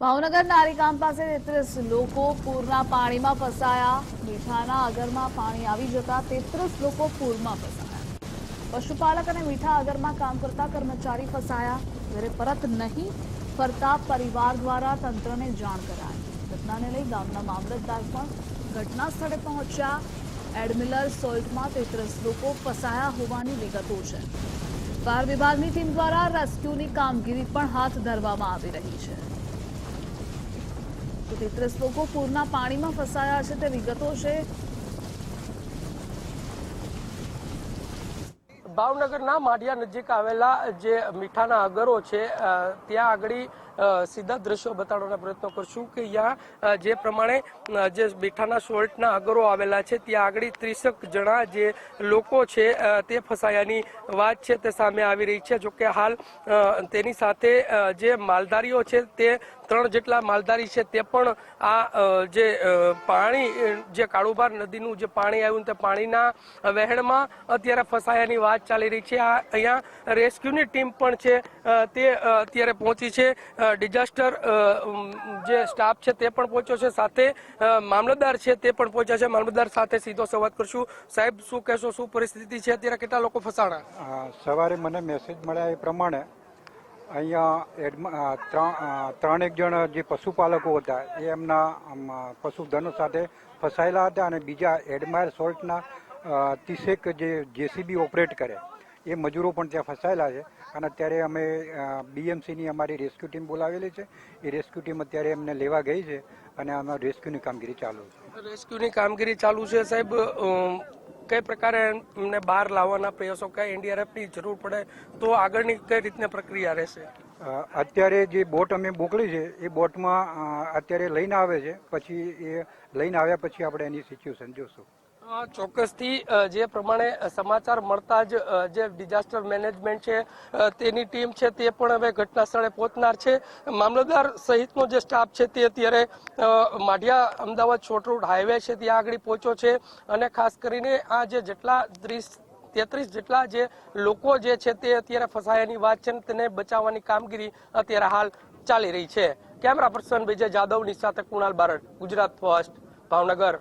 ભાવનગર નારીગામ પાસે તેત્રીસ લોકો પૂરના પાણીમાં ફસાયા. મીઠાના અગરમાં પાણી આવી જતા તેત્રીસ લોકો પૂરમાં ફસાયા. પશુપાલક અને મીઠા અગરમાં કામ કરતા કર્મચારી ફસાયા. ઘરે પરત નહીં ફરતા પરિવાર દ્વારા તંત્રને જાણ કરાઈ. ઘટનાને લઈ ગામના મામલતદાર પણ ઘટના સ્થળે પહોંચ્યા. એડમિલર સોલ્ટમાં તેત્રીસ લોકો ફસાયા હોવાની વિગતો છે. ફાયર વિભાગની ટીમ દ્વારા રેસ્ક્યુની કામગીરી પણ હાથ ધરવામાં આવી રહી છે. તો તેત્રીસ લોકો પૂરના પાણીમાં ફસાયા છે. તે વિગતો છે ભાવનગરના માઢિયા નજીક આવેલા જે મીઠાના અગરો છે ત્યાં આગળ સીધા દ્રશ્યો બતાડવાના પ્રયત્નો કરશું કે અહીંયા જે પ્રમાણે જે મીઠાના સોલ્ટના અગરો આવેલા છે, ત્યાં આગળ ત્રીસક જણા જે લોકો છે તે ફસાયાની વાત છે, તે સામે આવી રહી છે. જોકે હાલ તેની સાથે જે માલધારીઓ છે, તે ત્રણ જેટલા માલધારી છે, તે પણ આ જે પાણી જે કાળુબાર નદીનું જે પાણી આવ્યું તે પાણીના વહેણમાં અત્યારે ફસાયાની વાત ચાલી રહી છે. આ અહીંયા રેસ્ક્યુની ટીમ પણ છે. તે અત્યારે પહોંચી છે. ડિઝાસ્ટર જે સ્ટાફ છે તે પણ પહોંચ્યો છે. સાથે મામલતદાર છે તે પણ પહોંચ્યા છે. મામલતદાર સાથે સીધો સંવાદ કરશું. સાહેબ, શું કહેશો? શું પરિસ્થિતિ છે? અત્યારે કેટલા લોકો ફસાણા? સવારે મને મેસેજ મળ્યા એ પ્રમાણે અહીંયા ત્રણ ત્રણેક જણ જે પશુપાલકો હતા એ એમના પશુધનો સાથે ફસાયેલા હતા અને બીજા એડમાયર સોલ્ટના અ, ત્રીસેક જે જેસીબી ઓપરેટ કરે એ મજૂરો પણ ત્યાં ફસાયેલા છે. અને અત્યારે અમે બીએમસીની અમારી રેસ્ક્યુ ટીમ બોલાવેલી છે. એ રેસ્ક્યુ ટીમ અત્યારે એમને લેવા ગઈ છે અને આમાં રેસ્ક્યુની કામગીરી ચાલુ છે. રેસ્ક્યુની કામગીરી ચાલુ છે સાહેબ કઈ પ્રકારે એમને બહાર લાવવાના પ્રયાસો કઈ એનડીઆરએફની જરૂર પડે તો આગળની કઈ રીતની પ્રક્રિયા રહેશે? અત્યારે જે બોટ અમે મોકલી છે એ બોટમાં અત્યારે લઈને આવે છે. પછી એ લઈને આવ્યા પછી આપણે એની સિચ્યુએશન જોશું. ચોક્કસથી જે પ્રમાણે સમાચાર મળતા જ જે ડિઝાસ્ટર મેનેજમેન્ટ છે તેની ટીમ છે, તે પણ હવે ઘટના સ્થળે પહોંચનાર છે. મામલતદાર સહિતનો જે સ્ટાફ છે, તે અત્યારે Madhiya Ahmedabad short route highway છે, ત્યાં આગળ પહોંચ્યો છે. અને ખાસ કરીને આ જે જેટલા ત્રીસ, તેત્રીસ જેટલા જે લોકો જે છે, તે અત્યારે ફસાયાની વાત છે તેને બચાવવાની કામગીરી અત્યારે હાલ ચાલી રહી છે. કેમેરા પર્સન વિજય જાદવની સાથે કુણાલ બારડ, ગુજરાત ફર્સ્ટ, ભાવનગર.